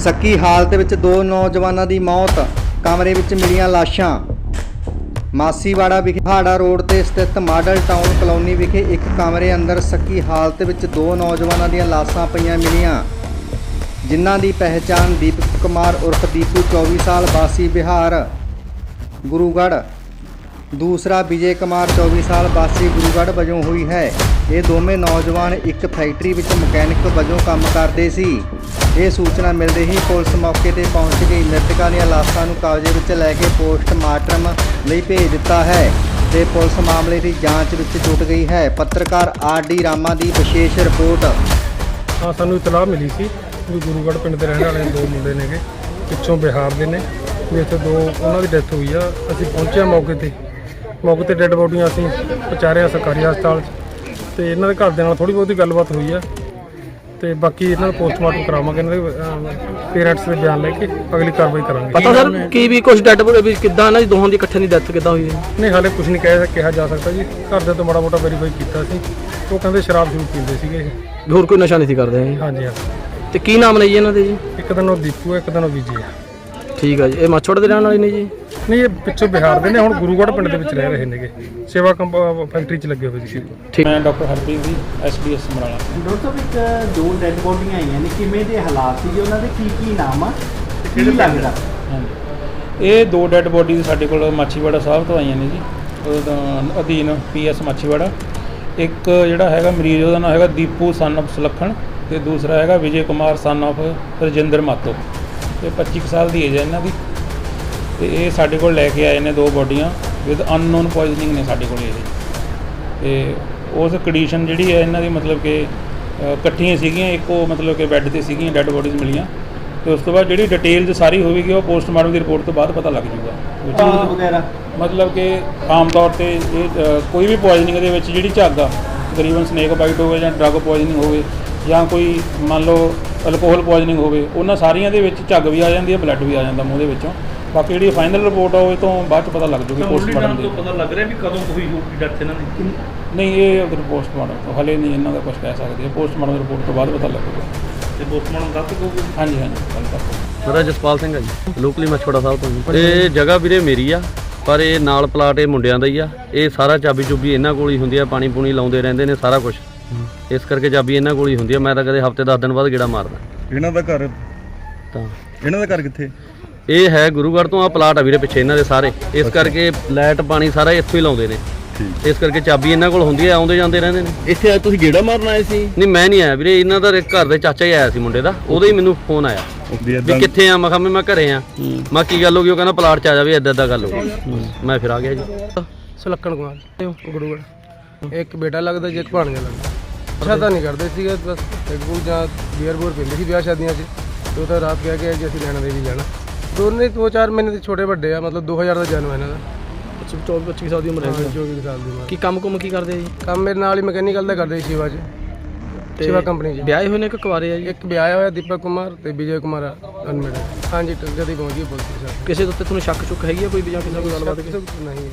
ਸੱਕੀ ਹਾਲਤ ਵਿੱਚ ਦੋ ਨੌਜਵਾਨਾਂ ਦੀ ਮੌਤ। ਕਮਰੇ ਵਿੱਚ ਮਿਲੀਆਂ ਲਾਸ਼ਾਂ। ਮਾਸੀਵਾੜਾ ਵਿਖੇ ਹਾੜਾ ਰੋਡ ਤੇ ਸਥਿਤ ਮਾਡਲ ਟਾਊਨ ਕਲੋਨੀ ਵਿਖੇ ਇੱਕ ਕਮਰੇ ਅੰਦਰ ਸੱਕੀ ਹਾਲਤ ਵਿੱਚ ਦੋ ਨੌਜਵਾਨਾਂ ਦੀਆਂ ਲਾਸ਼ਾਂ ਪਈਆਂ ਮਿਲੀਆਂ। ਜਿਨ੍ਹਾਂ ਦੀ ਪਹਿਚਾਣ ਦੀਪਕ ਕੁਮਾਰ ਉਰਫ ਦੀਪੂ 24 ਸਾਲ ਵਾਸੀ ਬਿਹਾਰ, ਗੁਰੂਗੜ੍ਹ ਦੂਸਰਾ ਵਿਜੇ ਕੁਮਾਰ 24 ਸਾਲ ਵਾਸੀ ਗੁਰੂਗੜ੍ਹ ਵਜੋਂ ਹੋਈ ਹੈ। ਇਹ ਦੋਵੇਂ ਨੌਜਵਾਨ ਇੱਕ ਫੈਕਟਰੀ ਵਿੱਚ ਮਕੈਨਿਕ ਵਜੋਂ ਕੰਮ ਕਰਦੇ ਸੀ। ਇਹ ਸੂਚਨਾ ਮਿਲਦੇ ਹੀ ਪੁਲਿਸ ਮੌਕੇ ਤੇ ਪਹੁੰਚ ਗਈ। ਮ੍ਰਿਤਕਾਂ ਦੀਆਂ ਲਾਸ਼ਾਂ ਨੂੰ ਕਬਜ਼ੇ ਵਿੱਚ ਲੈ ਕੇ ਪੋਸਟਮਾਰਟਮ ਲਈ ਭੇਜ ਦਿੱਤਾ ਹੈ ਤੇ ਪੁਲਿਸ ਮਾਮਲੇ ਦੀ ਜਾਂਚ ਵਿੱਚ ਜੁਟ ਗਈ ਹੈ। ਪੱਤਰਕਾਰ ਆਰ ਡੀ ਰਾਮਾ ਦੀ ਵਿਸ਼ੇਸ਼ ਰਿਪੋਰਟ। ਹਾਂ, ਸਾਨੂੰ ਇਤਲਾਹ ਮਿਲੀ ਸੀ ਵੀ ਗੁਰੂਗੜ੍ਹ ਪਿੰਡ ਦੇ ਰਹਿਣ ਵਾਲੇ ਦੋ ਮੁੰਡੇ ਨੇਗੇ, ਪਿੱਛੋਂ ਬਿਹਾਰ ਦੇ ਨੇ। ਵੀ ਇੱਥੇ ਦੋ, ਉਹਨਾਂ ਦੀ ਡੈਥ ਹੋਈ ਆ। ਅਸੀਂ ਪਹੁੰਚਿਆ ਮੌਕੇ ਤੇ। ਮੌਕੇ ਤੇ ਡੈੱਡ ਬੋਡੀਆਂ ਅਸੀਂ ਪਹੁੰਚਾਰਿਆ ਸਰਕਾਰੀ ਹਸਪਤਾਲ 'ਚ ਤੇ ਇਹਨਾਂ ਦੇ ਘਰ ਦੇ ਨਾਲ ਥੋੜੀ ਬਹੁਤੀ ਗੱਲਬਾਤ ਹੋਈ ਆ ਤੇ ਬਾਕੀ ਇਹਨਾਂ ਦਾ ਪੋਸਟਮਾਰਟਮ ਕਰਾਵਾਂਗੇ ਇਹਨਾਂ ਦੇ ਪੇਰੈਂਟਸ ਦੇ ਬਿਆਨ ਲੈ ਕੇ ਅਗਲੀ ਕਾਰਵਾਈ ਕਰਾਂਗੇ। ਪਤਾ ਸਰ ਕੀ ਵੀ ਕੁਝ ਡੈਡ ਬੋਡੀ ਵੀ ਕਿੱਦਾਂ ਇਹਨਾਂ ਦੀ ਦੋਹਾਂ ਦੀ ਇਕੱਠੇ ਦੀ ਡੈਥ ਕਿੱਦਾਂ ਹੋਈ ਹੈ? ਨਹੀਂ ਹਾਲੇ ਕੁਝ ਨਹੀਂ ਕਹਿ ਕਿਹਾ ਜਾ ਸਕਦਾ ਜੀ। ਘਰ ਦੇ ਤੋਂ ਮਾੜਾ ਮੋਟਾ ਵੈਰੀਫਾਈ ਕੀਤਾ ਸੀ। ਉਹ ਕਹਿੰਦੇ ਸ਼ਰਾਬ ਸ਼ੁਰੂ ਪੀਂਦੇ ਸੀਗੇ ਇਹ। ਹੋਰ ਕੋਈ ਨਸ਼ਾ ਨਹੀਂ ਸੀ ਕਰਦੇ? ਇਹ। ਹਾਂਜੀ। ਹਾਂ ਤੇ ਕੀ ਨਾਮ ਨੇ ਜੀ ਇਹਨਾਂ ਦੇ ਜੀ? ਇੱਕ ਦਿਨ ਉਹ ਦੀਪੂ ਹੈ, ਇੱਕ ਦਿਨ ਉਹ ਵਿਜੇ ਆ ਠੀਕ ਆ ਜੀ। ਇਹ ਮੱਛੋੜ ਦੇ ਰਹਿਣ ਵਾਲੇ ਨੇ ਜੀ? ਨਹੀਂ ਇਹ ਪਿੱਛੋਂ ਬਿਹਾਰ ਦੇ ਨੇ ਹੁਣ ਗੁਰੂਗੜ੍ਹ ਪਿੰਡ ਦੇ ਵਿੱਚ ਰਹਿ ਰਹੇ ਨੇਗੇ। ਸੇਵਾ ਫੈਕਟਰੀ 'ਚ ਲੱਗੇ ਹੋਏ ਸੀ ਠੀਕ। ਮੈਂ doctor Harpreet ji SDS Samrala. Doctor ਸਾਹਿਬ ਇੱਕ ਦੋ ਡੈੱਡ ਬੋਡੀਆਂ ਆਈਆਂ ਨੇ। ਕਿਵੇਂ ਦੇ ਹਾਲਾਤ ਸੀ ਉਹਨਾਂ ਦੇ ਕੀ ਕੀ ਨਾਮ ਆ? ਤੇ ਕੀ ਲੱਗਦਾ? ਇਹ ਦੋ ਡੈੱਡ ਬੋਡੀਜ਼ ਸਾਡੇ ਕੋਲ ਮਾਛੀਵਾੜਾ ਸਾਹਿਬ ਤੋਂ ਆਈਆਂ ਨੇ ਜੀ। ਉਹਦਾ ਅਧੀਨ ਪੀਐਸ ਮਾਛੀਵਾੜਾ। ਇੱਕ ਜਿਹੜਾ ਹੈਗਾ ਮਰੀਜ਼ ਉਹਦਾ ਨਾਮ ਹੈਗਾ ਦੀਪੂ ਸਨ of ਸੁਲੱਖਣ। ਤੇ ਦੂਸਰਾ ਹੈਗਾ ਵਿਜੇ ਕੁਮਾਰ ਸਨ of ਰਜਿੰਦਰ ਮਾਤੋ। ਤੇ 25 ਕੁ ਸਾਲ ਦੀ ਏਜ ਹੈ ਇਹਨਾਂ ਦੀ। ਤੇ ਇਹ ਸਾਡੇ ਕੋਲ ਲੈ ਕੇ ਆਏ ਨੇ ਦੋ ਬੋਡੀਆਂ ਵਿਦ ਅਨਨੋਨ ਪੋਇਜ਼ਨਿੰਗ ਨੇ ਸਾਡੇ ਕੋਲ ਇਹ ਤੇ ਉਸ ਕੰਡੀਸ਼ਨ ਜਿਹੜੀ ਹੈ ਇਹਨਾਂ ਦੀ ਮਤਲਬ ਕਿ ਇਕੱਠੀਆਂ ਸੀਗੀਆਂ ਇੱਕੋ ਮਤਲਬ ਕਿ ਬੈੱਡ ਤੇ ਸੀਗੀਆਂ ਡੈੱਡ ਬੋਡੀਜ਼ ਮਿਲੀਆਂ। ਤੇ ਉਸ ਤੋਂ ਬਾਅਦ ਜਿਹੜੀ ਡਿਟੇਲਸ ਸਾਰੀ ਹੋਵੇਗੀ ਉਹ ਪੋਸਟਮਾਰਟਮ ਦੀ ਰਿਪੋਰਟ ਤੋਂ ਬਾਅਦ ਪਤਾ ਲੱਗ ਵਗੈਰਾ? ਮਤਲਬ ਕਿ ਆਮ ਤੌਰ ਤੇ ਇਹ ਕੋਈ ਵੀ ਪੋਇਜ਼ਨਿੰਗ ਦੇ ਵਿੱਚ ਜਿਹੜੀ ਝੱਗ ਆ ਤਕਰੀਬਨ ਸਨੇਕ ਬਾਈਟ ਹੋਵੇ ਜਾਂ ਡਰੱਗ ਪੋਇਜ਼ਨਿੰਗ ਹੋਵੇ ਜਾਂ ਕੋਈ ਮੰਨ ਲਓ ਅਲਕੋਹਲ ਪੋਇਜ਼ਨਿੰਗ ਹੋਵੇ ਉਹਨਾਂ ਸਾਰੀਆਂ ਦੇ ਵਿੱਚ ਝੱਗ ਵੀ ਆ ਜਾਂਦੀ ਹੈ ਬਲੱਡ ਵੀ ਆ ਜਾਂਦਾ ਮੂੰਹ ਦੇ ਵਿੱਚੋਂ। ਬਾਕੀ ਜਿਹੜੀ ਫਾਈਨਲ ਰਿਪੋਰਟ ਆ ਉਹ ਇਹ ਤੋਂ ਬਾਅਦ ਚ ਪਤਾ ਲੱਗ ਜੂਗੀ ਪੋਸਟਮਾਰਟਮ ਦੀ। ਪਤਾ ਲੱਗ ਰਿਹਾ ਵੀ ਕਦੋਂ ਹੋਈ ਹੋਊਗੀ ਡੈਥ ਇਹਨਾਂ ਦੀ। ਨਹੀਂ ਇਹ ਅਗਰ ਪੋਸਟਮਾਰਟਮ ਤੋਂ ਹਲੇ ਨਹੀਂ ਇਹਨਾਂ ਦਾ ਕੁਝ ਕਹਿ ਸਕਦੇ। ਪੋਸਟਮਾਰਟਮ ਰਿਪੋਰਟ ਤੋਂ ਬਾਅਦ ਪਤਾ ਲੱਗੂਗਾ। ਤੇ ਪੋਸਟਮਾਰਟਮ ਤੱਕ ਹੋਊਗੀ ਹਾਂਜੀ ਹਾਂਜੀ ਕੱਲ ਤੱਕ ਮੇਰਾ ਜਸਪਾਲ ਸਿੰਘ ਹੈ ਜੀ। ਲੋਕਲੀ ਮਛੋੜਾ ਸਾਹਿਬ ਤੋਂ ਇਹ ਜਗ੍ਹਾ ਵੀਰੇ ਮੇਰੀ ਆ ਪਰ ਇਹ ਨਾਲ ਪਲਾਟ ਇਹ ਮੁੰਡਿਆਂ ਦਾ ਹੀ ਆ। ਇਹ ਸਾਰਾ ਚਾਬੀ ਚੁਬੀ ਇਹਨਾਂ ਕੋਲ ਹੀ ਹੁੰਦੀ ਆ ਪਾਣੀ ਪੂਣੀ ਲਾਉਂਦੇ ਰਹਿੰਦੇ ਨੇ ਸਾਰਾ ਕੁਝ ਇਸ ਕਰਕੇ ਚਾਬੀ ਇਹਨਾਂ ਕੋਲ ਹੀ ਹੁੰਦੀ ਆ। ਮੈਂ ਤਾਂ ਕਦੇ ਹਫ਼ਤੇ 10 ਦਿਨ ਬਾਅਦ ਗੇੜਾ ਮਾਰਦਾ। ਇਹਨਾਂ ਦਾ ਘਰ ਤਾਂ। ਇਹਨਾਂ ਦਾ ਘਰ ਕਿੱਥੇ? ਇਹ ਹੈ ਗੁਰੂਗੜ੍ਹ ਤੋਂ ਆ ਪਲਾਟ ਆ ਵੀਰੇ ਪਿੱਛੇ ਇਹਨਾਂ ਦੇ ਸਾਰੇ। ਇਸ ਕਰਕੇ ਲਾਈਟ ਪਾਣੀ ਸਾਰਾ ਇੱਥੋਂ ਹੀ ਲਾਉਂਦੇ ਨੇ। ਇਸ ਕਰਕੇ ਚਾਬੀ ਇਹਨਾਂ ਕੋਲ ਹੁੰਦੀ ਆ ਆਉਂਦੇ ਜਾਂਦੇ ਰਹਿੰਦੇ ਨੇ। ਇੱਥੇ ਤੁਸੀਂ ਗੇੜਾ ਮਾਰਨ ਆਏ ਸੀ? ਨਹੀਂ ਮੈਂ ਨਹੀਂ ਆਇਆ ਵੀਰੇ। ਇਹਨਾਂ ਦਾ ਘਰ ਦੇ ਚਾਚਾ ਹੀ ਆਇਆ ਸੀ ਮੁੰਡੇ ਦਾ। ਉਹਦਾ ਹੀ ਮੈਨੂੰ ਫੋਨ ਆਇਆ। ਵੀ ਕਿੱਥੇ ਆ? ਮੈਂ ਕਿਹਾ ਮੈਂ ਘਰੇ ਆ। ਮੈਂ ਕੀ ਗੱਲ ਹੋ ਗਈ? ਉਹ ਕਹਿੰਦਾ ਪਲਾਟ ਚ ਆ ਜਾ ਵੀ ਏਦਾਂ ਏਦਾਂ ਗੱਲ ਹੋ ਗਈ। ਮੈਂ ਫਿਰ ਆ ਗਿਆ ਜੀ। ਸੁਲੱਖਣ ਕੁਮਾਰ ਗੁਰੂਗੜ੍ਹ। ਇੱਕ ਬੇਟਾ ਲੱਗਦਾ ਜੇ ਇੱਕ ਭਾਣਜਾ ਲੱਗਦਾ। ਅੱਛਾ ਤਾਂ ਨਹੀਂ ਕਰਦੇ ਸੀਗੇ ਬਸ ਇੱਕ ਬੂਰ ਜਾਂ ਬੀਅਰ ਬੂਰ ਪੀਂਦੇ ਸੀ ਵਿਆਹ ਸ਼ਾਦੀਆਂ 'ਚ ਤੇ ਉਹ ਤਾਂ ਰਾਤ ਕਹਿ ਕੇ ਜੀ ਅਸੀਂ ਲੈਣਾ ਦੇ ਵੀ ਜਾਣਾ। ਦੋਨੇ ਦੋ ਚਾਰ ਮਹੀਨੇ ਦੇ ਛੋਟੇ ਵੱਡੇ ਆ ਮਤਲਬ 2000 ਦਾ ਜਨਮ ਇਹਨਾਂ ਦਾ। 24 25 ਸਾਲ ਦੀ ਉਮਰ ਹੈ ਜੋ। ਵੀ ਸਾਲ ਦੀ ਉਮਰ। ਕੀ ਕੰਮ ਕੁਮ ਕੀ ਕਰਦੇ ਜੀ? ਕੰਮ ਮੇਰੇ ਨਾਲ ਹੀ ਮਕੈਨੀਕਲ ਦਾ ਕਰਦੇ ਸੀ ਸ਼ਿਵਾ 'ਚ ਸ਼ਿਵਾ ਕੰਪਨੀ 'ਚ। ਵਿਆਹੇ ਹੋਏ ਨੇ ਕਿ ਕੁਆਰੇ ਆ ਜੀ? ਇੱਕ ਵਿਆਹ ਹੋਇਆ ਦੀਪਕ ਕੁਮਾਰ ਤੇ ਵਿਜੇ ਕੁਮਾਰ ਅਨਮੇਡ ਹਾਂਜੀ ਜਦ ਹੀ ਪਹੁੰਚ ਗਈ ਪੁਲਿਸ ਸਾਹਿਬ ਕਿਸੇ ਦੇ ਉੱਤੇ ਤੁਹਾਨੂੰ ਸ਼ੱਕ ਸ਼ੁੱਕ ਹੈਗੀ ਆ ਕੋਈ ਵੀ ਜਾਂ ਕਿਸੇ ਨਾਲ ਗੱਲਬਾਤ ਨਹੀਂ